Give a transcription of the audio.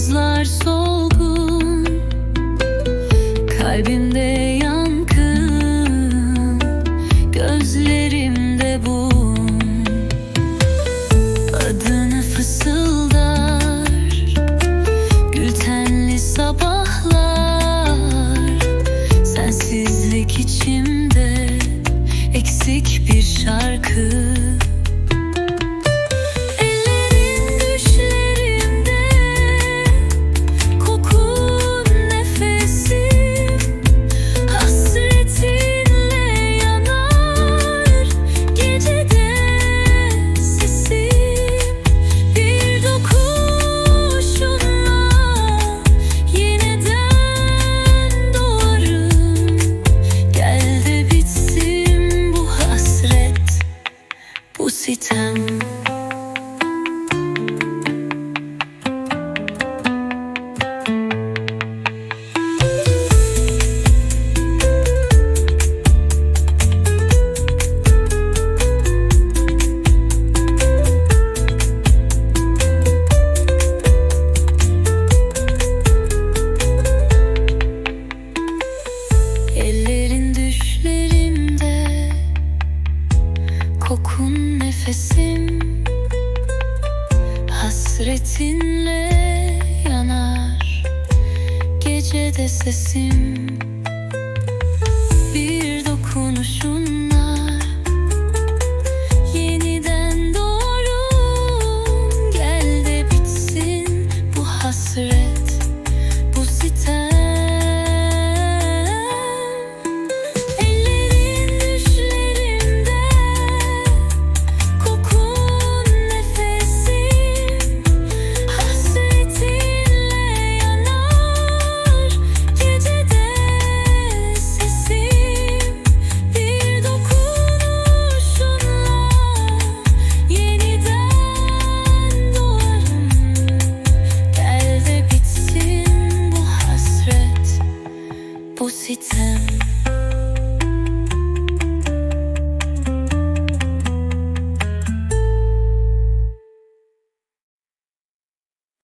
Yıldızlar solgun Kalbimde yankın Gözlerimde bu Adını fısıldar Gültenli sabahlar. Sensizlik içimde Eksik bir şarkı. sen. Elleri nefesim Hasretinle yanar. Gecede sesim Oh, c'est un...